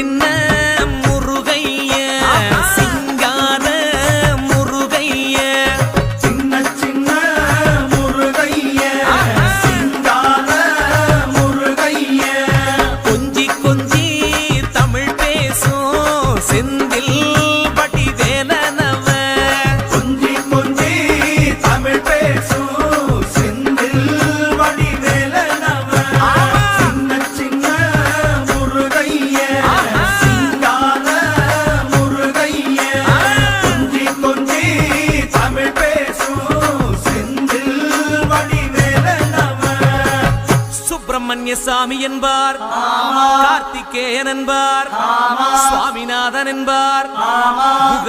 சின்ன சுப்பிரமணிய சாமி என்பார். கார்த்திகேயன் என்பார். சுவாமிநாதன் என்பார். முக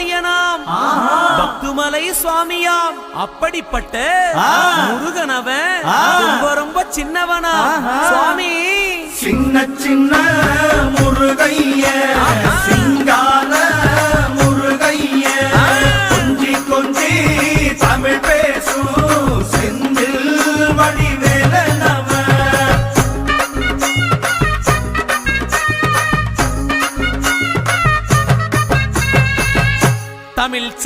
பிரியனாம் பக்துமலை சுவாமியாம். அப்படிப்பட்ட முருகனவன் ரொம்ப ரொம்ப சின்னவனா சுவாமி. சின்ன சின்ன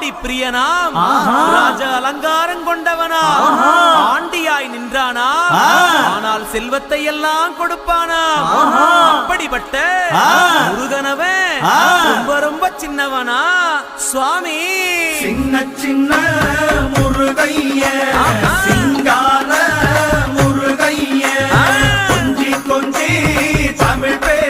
காவடி பிரியனாம். ராஜ அலங்காரம் கொண்டவனா. ஆண்டியாய் நின்றானா. ஆனால் செல்வத்தை எல்லாம் கொடுப்பானா அப்படிப்பட்ட முருகனவன் ரொம்ப ரொம்ப சின்னவனா. சுவாமி. சின்ன சின்ன முருகைய. சிங்கார முருகைய. கொஞ்சி கொஞ்சி தமிழ் பேசும்